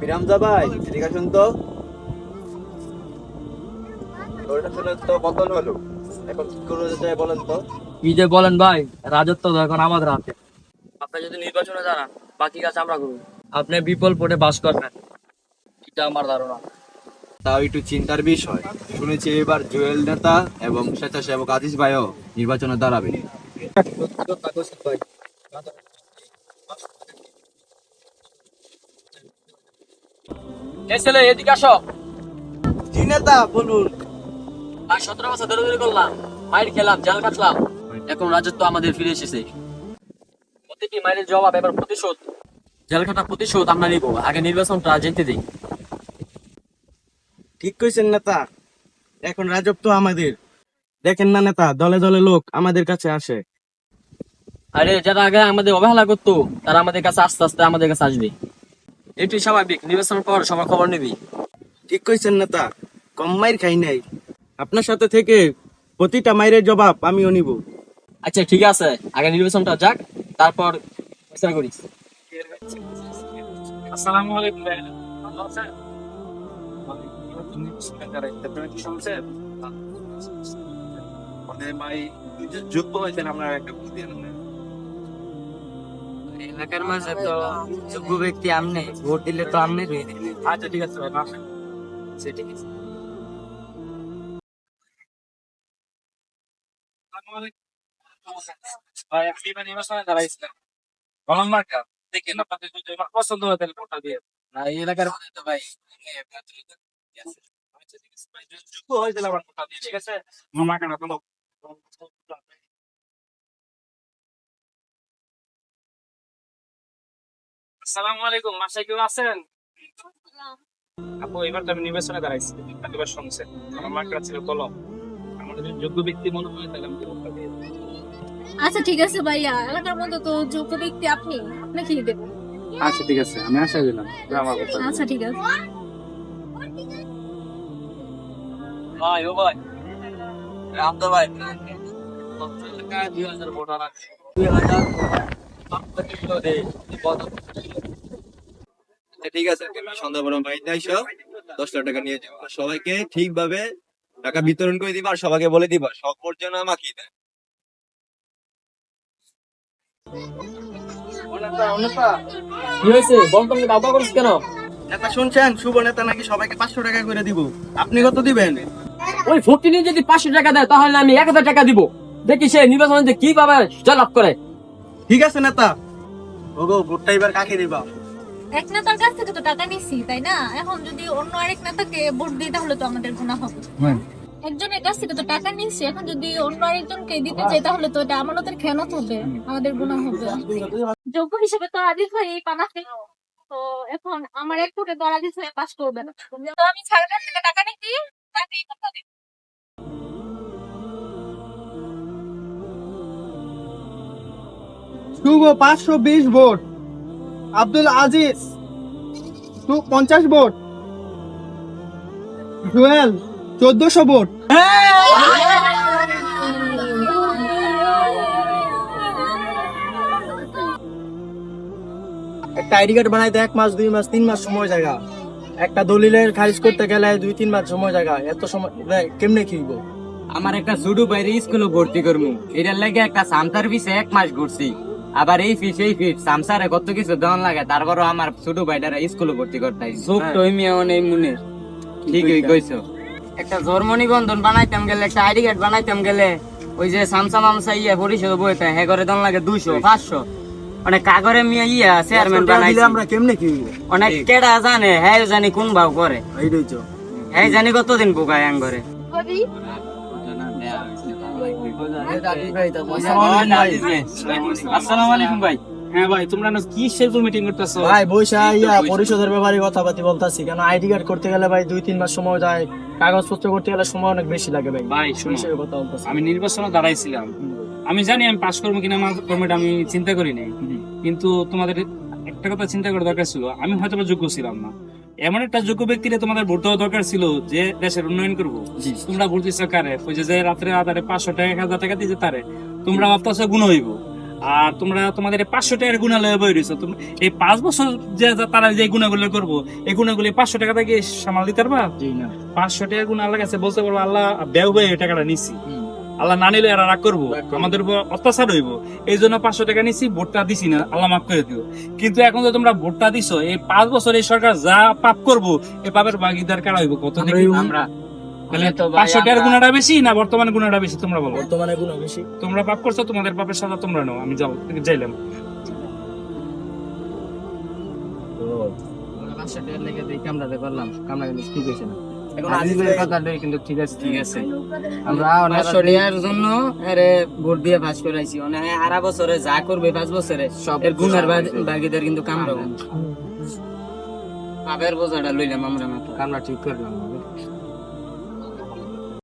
বিরামজা ভাই এদিকে আসুন তো? ওটা শুনে তো বদল হলো? এখন কি করে যায় বলেন তো। কি যে বলেন ভাই রাজত্ব তো এখন আমাদের হাতে। আপনি যদি নির্বাচনে জানান বাকি কাজ আমরা করব। আপনি বিপল পটে বাস করবেন। এটা আমার ধারণা। তাও একটু চিন্তার বিষয়। শুনেছি এবার জুয়েল নেতা এবং স্বেচ্ছাসেবক আজিজ ভাইও নির্বাচনে দাঁড়াবে। এ ছেলে এদিকে আসো। জি নেতা বলুন। আর সতেরো বছর দৌড়াদৌড়ি করলাম। মাইর খেলাম জাল কাটলাম। এখন রাজত্ব আমাদের ফিরে এসেছে। প্রতিটি মাইরের জবাব এবার প্রতিশোধ। জেল কাটা প্রতিশোধ আমরা নিব। আগে নির্বাচনটা জিততে দিই। ঠিক কইছেন নেতা। এখন রাজত্ব আমাদের। দেখেন না নেতা দলে দলে লোক আমাদের কাছে আসে। আরে যারা আগে আমাদের অবহেলা করতো তারা আমাদের কাছে আস্তে আস্তে আমাদের কাছে আসবে। এটাই স্বাভাবিক। নির্বাচনের পর সবার খবর নিবি। ঠিক কইছেন নেতা? কম মাইর খাই নাই। আপনার সাথে থেকে প্রতিটা মাইরের জবাব আমিও নিব। আচ্ছা ঠিক আছে। আগে নির্বাচনটা যাক তারপর বিচার করিস। আসসালামু আলাইকুম ভাই ভালো আছেন? আপনারা মানে ভাই যোগ্য হয়েছেন আমরা একটা বুদ্ধি আনলেন এলাকার মাঝে তো যোগ্য ব্যক্তি আমনে ভোট দিলে তো আমনে হয়ে দিবে আচ্ছা ঠিক আছে ভাই আসেন আচ্ছা, ঠিক আছে। ভাই আপনি মানে পছন্দ হয় তাহলে ভোটটা দিয়ে। না ভাই আচ্ছা যোগ্য হয় আমার ভোটটা ঠিক আছে? আমার আসসালামু আলাইকুম মাসায় কেউ আছেন? আপু এবার তো আমি নির্বাচনে দাঁড়াইছি এবার শুনছেন আমার মার্কা ছিল কলম। আমার যদি যোগ্য ব্যক্তি মনে হয় তাহলে আমি ভোটটা দিয়ে আচ্ছা ঠিক আছে ভাইয়া। এলাকার মধ্যে তো যোগ্য ব্যক্তি আপনি আপনাকে দেবো। আচ্ছা ঠিক আছে আমি আশা দিলাম আমার কথা। আচ্ছা ঠিক আছে। ভাই ও ভাই। রামদা ভাই দুই হাজার ভোট আনা দুই হাজার আচ্ছা, ঠিক আছে আইসো দশ লাখ টাকা নিয়ে আর সবাইকে ঠিকভাবে টাকা বিতরণ করে দিবা আর সবাইকে বলে দিবা সব দেয়। কি হয়েছে? করিস কেন? নেতা শুনছেন? শুভ নেতা নাকি সবাইকে পাঁচশো টাকা করে দিব? আপনি কত দিবেন? ওই নিয়ে যদি পাঁচশো টাকা দেয় তাহলে আমি এক হাজার টাকা দিব। দেখি সে নির্বাচনে যে কি পাবে জয়লাভ করে। ঠিক আছে নেতা। ওগো ভোটটা এবার কাকে দিবা? এক নেতার কাছ থেকে তো টাকা নিছি তাই না? এখন যদি অন্য আরেক নেতাকে ভোট দিই তাহলে তো আমাদের গুণা হবে। একজনের কাছ থেকে তো টাকা নিচ্ছি এখন যদি অন্য আরেকজনকে দিতে চাই তাহলে তো এটা আমাদের খেয়ানত হবে আমাদের গুণা হবে। যোগ্য হিসেবে তো আজিজ ভাই এই পানাতে তো এখন আমার এক ফুটে তো আজিজ ভাই পাস করবে না। তো আমি কাছ থেকে টাকা নিচ্ছি তাকেই কথা শুভ পাঁচশো বিশ ভোট। আব্দুল আজিজ টু- পঞ্চাশ ভোট। জুয়েল চোদ্দশো ভোট। একটা আইডি কার্ড বানাইতে এক মাস দুই মাস তিন মাস সময় জায়গা। একটা দলিলের খারিজ করতে গেলে দুই তিন মাস সময় জায়গা। এত সময় কেমনে কিনবো আমার একটা ছোট বাইরে স্কুলে ভর্তি করব এটার লাগে একটা সামসার পিছে এক মাস ঘুরছি। আবার এই ফিস এই ফিস সামসারে কত কিছু দেওয়ান লাগে তারপরও আমার ছোট ভাইটারা স্কুলে ভর্তি করতে চোখ তো এই মনে ঠিকই কইছো। একটা জন্ম নিবন্ধন বানাইতাম গেলে একটা আইডি কার্ড বানাইতাম গেলে ওই যে সামসা মামসা ইয়া পরিষদ বইতে হ্যাঁ করে দেওয়ান লাগে দুইশো পাঁচশো। অনেক কাগরে মিয়া ইয়া চেয়ারম্যান দিলে আমরা কেমনে কিনবো অনেক কেডা জানে হ্যাঁ জানি কোন ভাব করে। হ্যাঁ জানি কতদিন পোকায় আঙ্গরে। আসসালামু আলাইকুম ভাই। হ্যাঁ ভাই তোমরা কি সেলফি মিটিং করতেছো? ভাই বৈশা ইয়া পরিষদের ব্যাপারে কথাবার্তা বলতাছি। কেন আইডি কার্ড করতে গেলে ভাই দুই তিন মাস সময় যায় কাগজপত্র করতে গেলে সময় অনেক বেশি লাগে ভাই। ভাই কথা বলতাছি। আমি নির্বাচনে দাঁড়াইছিলাম। আমি জানি আমি পাশ করব কিনা আমার কর্মটা আমি চিন্তা করি নাই। কিন্তু তোমাদের একটা কথা চিন্তা করা দরকার ছিল। আমি হয়তো বা যোগ্য ছিলাম না। এমন একটা যোগ্য ব্যক্তিরে তোমাদের ভোট দেওয়া দরকার ছিল যে দেশের উন্নয়ন করব। তোমরা ভোট দিচ্ছ কারে? ওই যে রাত্রে আধারে পাঁচশো টাকা এক হাজার টাকা দিতে তারে। তোমরা ভাবতেছো গুণ হইব। আর তোমরা তোমাদের পাঁচশো টাকার গুণা লয়ে বই রয়েছো তোমরা এই পাঁচ বছর যে তারা যে গুণাগুলো করব এই গুণাগুলি পাঁচশো টাকা থেকে সামাল দিতে পারবা? পাঁচশো টাকা গুণ আল্লাহ কাছে বলতে পারব আল্লাহ ব্যয় টাকাটা নিচ্ছি আল্লাহ না নিলে এরা রাগ করব। আমাদের উপর অত্যাচার হইব। এই জন্য পাঁচশো টাকা নিছি ভোটটা দিছি না আল্লাহ মাফ করে দিও। কিন্তু এখন যে তোমরা ভোটটা দিছো এই পাঁচ বছর এই সরকার যা পাপ করব এই পাপের ভাগিদার কারা হইব? কত দেখি আমরা তাহলে তো ভাই পাঁচশো টাকার আমরা- গুণাটা বেশি না বর্তমানে গুণাটা বেশি তোমরা বলো? বর্তমানে গুণ বেশি। তোমরা পাপ করছ তোমাদের পাপের সাজা তোমরা নাও আমি যাইলাম। পাঁচশো টাকার লেগে কামড়াতে পারলাম কামড়া কিন্তু ঠিক হয়েছে না। এখন আজিজের কথাটাই কিন্তু ঠিক আছে ঠিক আছে। আমরা জন্য ভোট দিয়ে পাস করাইছি। আড়া বছরে যা করবে পাঁচ বছরে সব এর গুণের ভাগিদার কিন্তু কামড়াবো পাপের বোঝাটা লইলাম আমরা মাত্র। কামড়া ঠিক করলাম।